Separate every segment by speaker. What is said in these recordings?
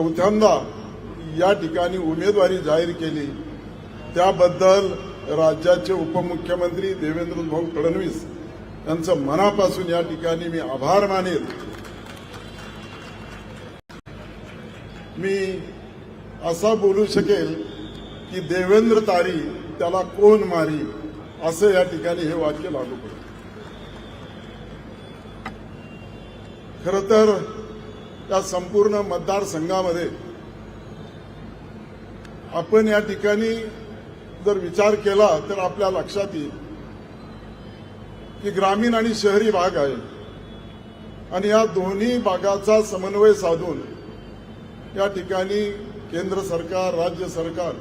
Speaker 1: चौथ्यांदा या ठिकाणी उमेदवारी जाहीर केली. त्याबद्दल राज्याचे उपमुख्यमंत्री देवेंद्र भाऊ फडणवीस यांचं मनापासून या ठिकाणी मी आभार मानेल मी असा बोलू शकेल की देवेंद्र तारी त्याला कोण मारी असं या ठिकाणी हे वाक्य लागू पडतं. खरं तर या संपूर्ण मतदारसंघामध्ये आपण या ठिकाणी जर विचार केला तर आपल्या लक्षात येईल की ग्रामीण आणि शहरी भाग आहे. आणि या दोन्ही भागाचा समन्वय साधून या ठिकाणी केंद्र सरकार राज्य सरकार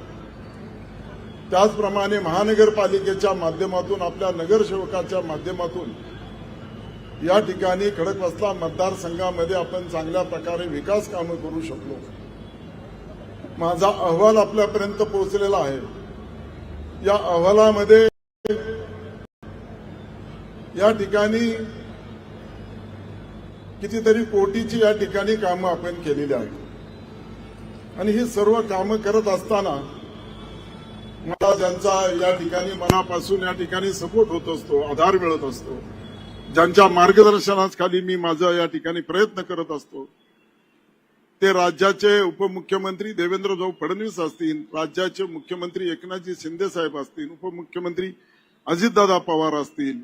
Speaker 1: त्याचप्रमाणे महानगरपालिकेच्या माध्यमातून आपल्या नगरसेवकाच्या माध्यमातून या ठिकाणी खडकवासला मतदारसंघामध्ये आपण चांगल्या प्रकारे विकास कामं करू शकलो. माझा अहवाल आपल्यापर्यंत पोहोचलेला आहे. या अहवालामध्ये या ठिकाणी कितीतरी कोटीची या ठिकाणी कामं आपण केलेली आहेत. आणि ही सर्व कामं करत असताना मला ज्यांचा या ठिकाणी मनापासून या ठिकाणी सपोर्ट होत असतो आधार मिळत असतो ज्यांच्या मार्गदर्शनाखाली मी माझा या ठिकाणी प्रयत्न करत असतो ते राज्याचे उपमुख्यमंत्री देवेंद्रभाऊ फडणवीस असतील राज्याचे मुख्यमंत्री एकनाथजी शिंदे साहेब असतील उपमुख्यमंत्री अजितदादा पवार असतील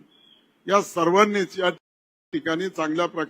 Speaker 1: या सर्वांनीच या ठिकाणी चांगल्या प्रकारे